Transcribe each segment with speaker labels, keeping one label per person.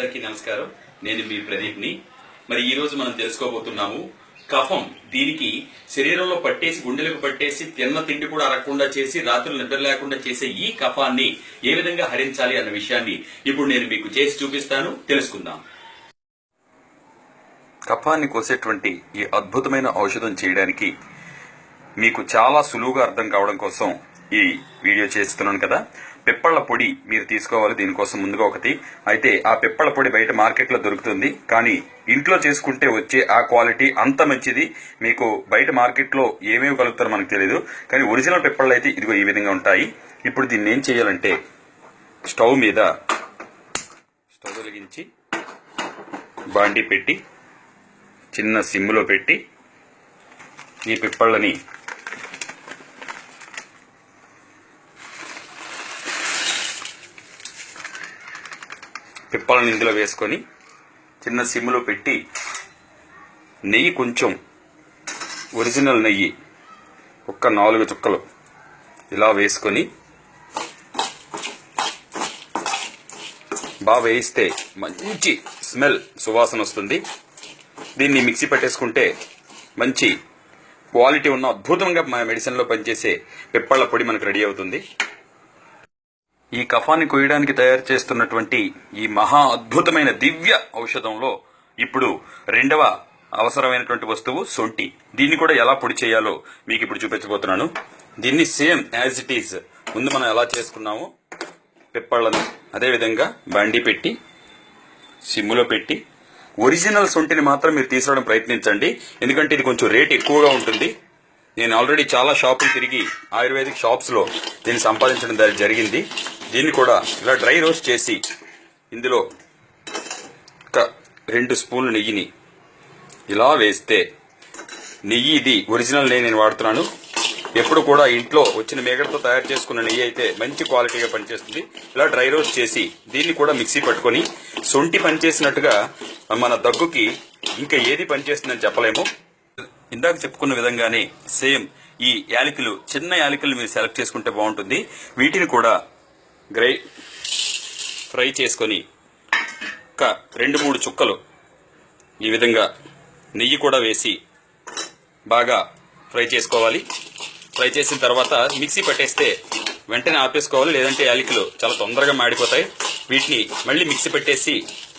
Speaker 1: అందరికీ నమస్కారం. నేను మీ ప్రదీప్ని. మరి ఈ రోజు మనం తెలుసుకోబోతున్నాము కఫం దీనికి శరీరంలో పట్టేసి గుండెలకు పట్టేసి తిన్న తిండి కూడా అరగకుండా చేసి రాత్రులు నిద్ర లేకుండా చేసే ఈ కఫాన్ని ఏ విధంగా హరించాలి అన్న విషయాన్ని ఇప్పుడు నేను మీకు చేసి చూపిస్తాను. తెలుసుకుందాం. కఫాన్ని కోసేటువంటి ఈ అద్భుతమైన ఔషధం చేయడానికి మీకు చాలా సులువుగా అర్థం కావడం కోసం ఈ వీడియో చేస్తున్నాను కదా. పిప్పళ్ళ పొడి మీరు తీసుకోవాలి దీనికోసం ముందుగా ఒకటి. అయితే ఆ పిప్పళ్ళ పొడి బయట మార్కెట్లో దొరుకుతుంది. కానీ ఇంట్లో చేసుకుంటే వచ్చే ఆ క్వాలిటీ అంత మంచిది. మీకు బయట మార్కెట్లో ఏమేమి కలుపుతారో మనకు తెలియదు కానీ ఒరిజినల్ పిప్పళ్ళు అయితే ఇదిగో ఈ విధంగా ఉంటాయి. ఇప్పుడు దీన్ని ఏం చేయాలంటే స్టవ్ మీద స్టవ్ వెలిగించి బాండీ పెట్టి చిన్న సిమ్లో పెట్టి ఈ పిప్పళ్ళని పిప్పలను ఇందులో వేసుకొని చిన్న సిమ్లో పెట్టి నెయ్యి కొంచెం ఒరిజినల్ నెయ్యి ఒక్క నాలుగు చుక్కలు ఇలా వేసుకొని బాగా వేయిస్తే మంచి స్మెల్ సువాసన వస్తుంది. దీన్ని మిక్సీ పట్టేసుకుంటే మంచి క్వాలిటీ ఉన్న అద్భుతంగా మా మెడిసిన్లో పనిచేసే పిప్పళ్ళ పొడి మనకు రెడీ అవుతుంది. ఈ కఫాన్ని కొయ్యడానికి తయారు చేస్తున్నటువంటి ఈ మహా అద్భుతమైన దివ్య ఔషధంలో ఇప్పుడు రెండవ అవసరమైనటువంటి వస్తువు సొంటి. దీన్ని కూడా ఎలా పొడి చేయాలో మీకు ఇప్పుడు చూపించబోతున్నాను. దీన్ని సేమ్ యాజ్ ఇట్ ఈజ్. ముందు మనం ఎలా చేసుకున్నామో పిప్పళ్ళను అదేవిధంగా బండి పెట్టి సిమ్ములో పెట్టి ఒరిజినల్ సొంటిని మాత్రం మీరు తీసుకోవడం ప్రయత్నించండి. ఎందుకంటే ఇది కొంచెం రేట్ ఎక్కువగా ఉంటుంది. నేను ఆల్రెడీ చాలా షాపులు తిరిగి ఆయుర్వేదిక్ షాప్స్లో దీన్ని సంపాదించడం జరిగింది. దీన్ని కూడా ఇలా డ్రై రోస్ట్ చేసి ఇందులో ఒక రెండు స్పూన్లు నెయ్యిని ఇలా వేస్తే నెయ్యి ఇది ఒరిజినల్ నెయ్యి నేను వాడుతున్నాను. ఎప్పుడు కూడా ఇంట్లో వచ్చిన మేగడతో తయారు చేసుకున్న నెయ్యి అయితే మంచి క్వాలిటీగా పనిచేస్తుంది. ఇలా డ్రై రోస్ట్ చేసి దీన్ని కూడా మిక్సీ పట్టుకొని సొంటి పనిచేసినట్టుగా మన దగ్గుకి ఇంకా ఏది పనిచేస్తుందని చెప్పలేము. ఇందాక చెప్పుకున్న విధంగానే సేమ్ ఈ యాలకులు చిన్న యాలకులు మీరు సెలెక్ట్ చేసుకుంటే బాగుంటుంది. వీటిని కూడా గ్రై ఫ్రై చేసుకొని ఒక రెండు మూడు చుక్కలు ఈ విధంగా నెయ్యి కూడా వేసి బాగా ఫ్రై చేసుకోవాలి. ఫ్రై చేసిన తర్వాత మిక్సీ పట్టేస్తే వెంటనే ఆపేసుకోవాలి. లేదంటే యాలకులు చాలా తొందరగా మాడిపోతాయి. వీటిని మళ్ళీ మిక్సీ పెట్టేసి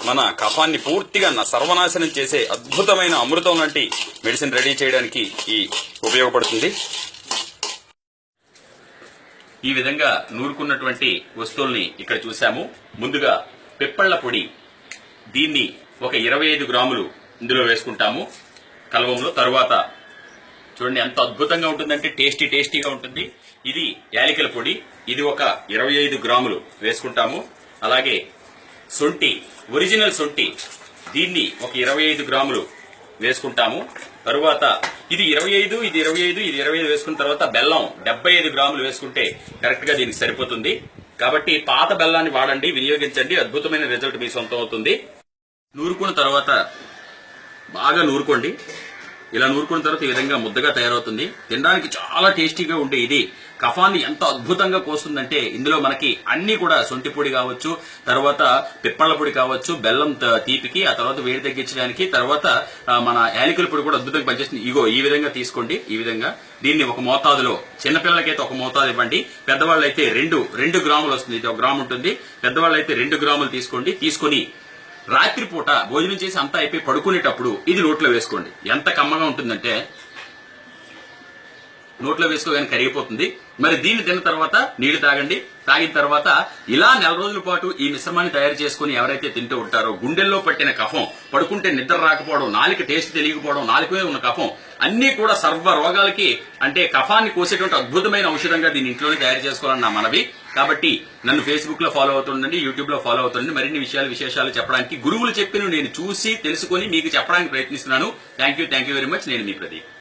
Speaker 1: మన కఫాన్ని పూర్తిగా నా సర్వనాశనం చేసే అద్భుతమైన అమృతం లాంటి మెడిసిన్ రెడీ చేయడానికి ఈ ఉపయోగపడుతుంది. ఈ విధంగా నూరుకున్నటువంటి వస్తువుల్ని ఇక్కడ చూశాము. ముందుగా పిప్పళ్ళ పొడి. దీన్ని ఒక ఇరవై ఐదు గ్రాములు ఇందులో వేసుకుంటాము. కలవంలో తరువాత చూడండి ఎంత అద్భుతంగా ఉంటుందంటే టేస్టీ టేస్టీగా ఉంటుంది. ఇది యాలకుల పొడి. ఇది ఒక ఇరవై ఐదు గ్రాములు వేసుకుంటాము. అలాగే సొంటి ఒరిజినల్ సొంటి. దీన్ని ఒక ఇరవై ఐదు గ్రాములు వేసుకుంటాము. తరువాత ఇది ఇరవై ఐదు ఇది ఇరవై ఐదు ఇది ఇరవై ఐదు వేసుకున్న తర్వాత బెల్లం డెబ్బై ఐదు గ్రాములు వేసుకుంటే కరెక్ట్గా దీనికి సరిపోతుంది. కాబట్టి పాత బెల్లాన్ని వాడండి వినియోగించండి అద్భుతమైన రిజల్ట్ మీ సొంతం అవుతుంది. నూరుకున్న తర్వాత బాగా నూరుకోండి. ఇలా నూరుకున్న తర్వాత ఈ విధంగా ముద్దగా తయారవుతుంది. తినడానికి చాలా టేస్టీగా ఉండే ఇది. కఫాన్ని ఎంత అద్భుతంగా కోస్తుందంటే ఇందులో మనకి అన్ని కూడా సొంటి పొడి కావచ్చు తర్వాత పిప్పళ్ళ పొడి కావచ్చు బెల్లం త- తీపికి ఆ తర్వాత వేడి తగ్గించడానికి తర్వాత మన యాలకుల పొడి కూడా అద్భుతంగా పనిచేస్తుంది. ఇగో ఈ విధంగా తీసుకోండి ఈ విధంగా. దీన్ని ఒక మోతాదులో చిన్నపిల్లలకైతే ఒక మోతాదు ఇవ్వండి. పెద్దవాళ్ళైతే రెండు రెండు గ్రాములు వస్తుంది. ఇది ఒక గ్రాము ఉంటుంది. పెద్దవాళ్ళైతే రెండు గ్రాములు తీసుకోండి. తీసుకొని రాత్రిపూట భోజనం చేసి అంతా అయిపోయి పడుకునేటప్పుడు ఇది నోట్లో వేసుకోండి. ఎంత కమ్మగా ఉంటుందంటే నోట్లో వేసుకోగానే కరిగిపోతుంది. మరి దీన్ని తిన్న తర్వాత నీళ్ళు తాగండి. తాగిన తర్వాత ఇలా నెల రోజుల పాటు ఈ మిశ్రమాన్ని తయారు చేసుకుని ఎవరైతే తింటూ ఉంటారో గుండెల్లో పట్టిన కఫం పడుకుంటే నిద్ర రాకపోవడం నాలుక టేస్ట్ తెలియకపోవడం నాలుకమే ఉన్న కఫం అన్ని కూడా సర్వ రోగాలకి అంటే కఫాన్ని కోసేటువంటి అద్భుతమైన ఔషధంగా దీన్ని ఇంట్లోనే తయారు చేసుకోవాలని నా మనవి. కాబట్టి నన్ను ఫేస్బుక్లో ఫాలో అవుతుండండి యూట్యూబ్లో ఫాలో అవుతుండండి మరిన్ని విషయాలు విశేషాలు చెప్పడానికి గురువులు చెప్పిన నేను చూసి తెలుసుకుని మీకు చెప్పడానికి ప్రయత్నిస్తున్నాను. Thank you thank you very much. నేను మీ ప్రదీప్.